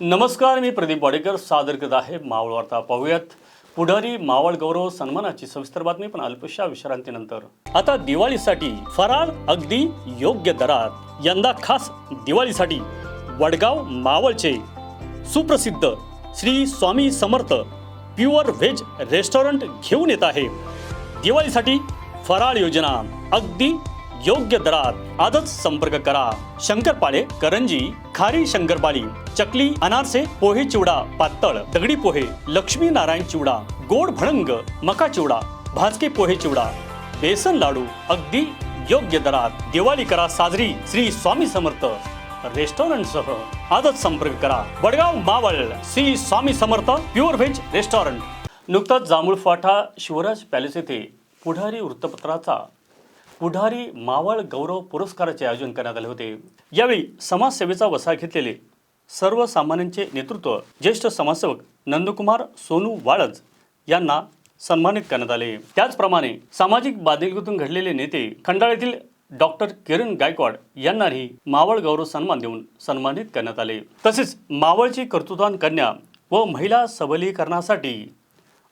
नमस्कार मी प्रदीप वाडेकर. सादर करत आहे मावळ वार्ता पाहूयात. पुढारी मावळ गौरव सन्मानाची सविस्तर बातमी पण अल्पशा विश्रांतीनंतर. आता दिवाळीसाठी फराळ अगदी योग्य दरात. यंदा खास दिवाळीसाठी वडगाव मावळचे सुप्रसिद्ध Shri Swami Samarth pure veg restaurant घेऊन येत आहे. दिवाळीसाठी फराळ योजना अगदी योग्य दरात. आजच संपर्क करा. शंकरपाळे करंजी खारी शंकरपाळी. चकली अनारसे पोहे चिवडा पातळ दगडी पोहे लक्ष्मी नारायण चिवडा गोड भडंग मका चिवडा भाजके पोहे चिवडा बेसन लाडू अगदी योग्य दरात. दिवाळी करा साजरी श्री स्वामी समर्थ. रेस्टॉरंटसह आजच संपर्क करा. Vadgaon Maval Shri Swami Samarth pure veg restaurant. नुकताच जांभूळ फाटा शिवराज पॅलेस येथे पुढारी वृत्तपत्राचा पुढारी मावळ गौरव पुरस्काराचे आयोजन करण्यात आले होते. यावेळी समाजसेवेचा वसा घेतलेले सर्वसामान्यांचे नेतृत्व ज्येष्ठ समाजसेवक नंदकुमार सोनू वाळज यांना सन्मानित करण्यात आले. त्याचप्रमाणे सामाजिक बाधिलकीतून घडलेले नेते खंडाळ्यातील डॉक्टर किरण गायकवाड यांनाही मावळ गौरव सन्मान देऊन सन्मानित करण्यात आले. तसेच मावळची कर्तृत्वान कन्या व महिला सबलीकरणासाठी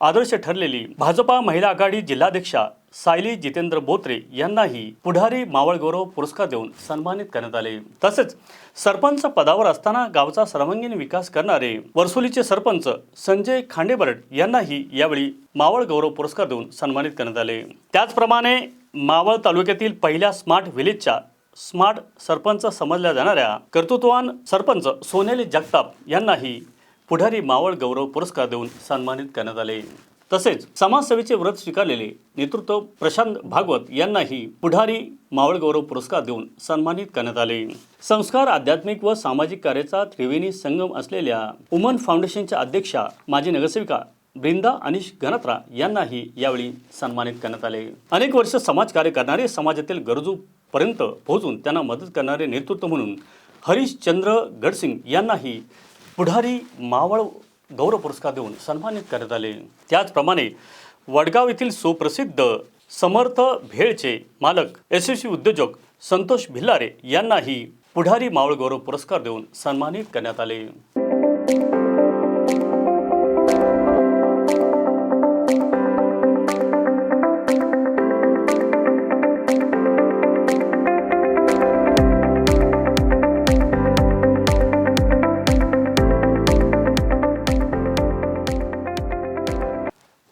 आदर्श ठरलेली भाजपा महिला आघाडी जिल्हाध्यक्षा सायली जितेंद्र बोत्रे यांनाही पुढारी मावळ गौरव पुरस्कार देऊन सन्मानित करण्यात आले. तसेच सरपंच पदावर असताना गावचा सर्वांगीण विकास करणारे वर्सोलीचे सरपंच संजय खांडेबरड यांनाही यावेळी मावळ गौरव पुरस्कार देऊन सन्मानित करण्यात आले. त्याचप्रमाणे मावळ तालुक्यातील पहिल्या स्मार्ट व्हिलेजच्या स्मार्ट सरपंच समजल्या जाणाऱ्या कर्तृत्ववान सरपंच सोनेली जगताप यांनाही पुढारी मावळ गौरव पुरस्कार देऊन सन्मानित करण्यात आले. तसेच समाजसेवेचे व्रत स्वीकारलेले नेतृत्व प्रशांत भागवत यांनाही पुढारी मावळ गौरव पुरस्कार देऊन सन्मानित करण्यात आले. संस्कार आध्यात्मिक व सामाजिक कार्याचा त्रिवेणी संगम असलेल्या उमन फाउंडेशनच्या अध्यक्षा माजी नगरसेविका ब्रिंदा अनिश घनत्रा यांनाही यावेळी सन्मानित करण्यात आले. अनेक वर्ष समाजकार्य करणारे समाजातील गरजू पर्यंत पोहोचून त्यांना मदत करणारे नेतृत्व म्हणून हरीशचंद्र गडसिंग यांनाही पुढारी मावळ गौरव पुरस्कार देऊन सन्मानित करण्यात आले. त्याचप्रमाणे वडगाव येथील सुप्रसिद्ध समर्थ भेळचे मालक यशस्वी उद्योजक संतोष भिल्लारे यांनाही पुढारी मावळ गौरव पुरस्कार देऊन सन्मानित करण्यात आले.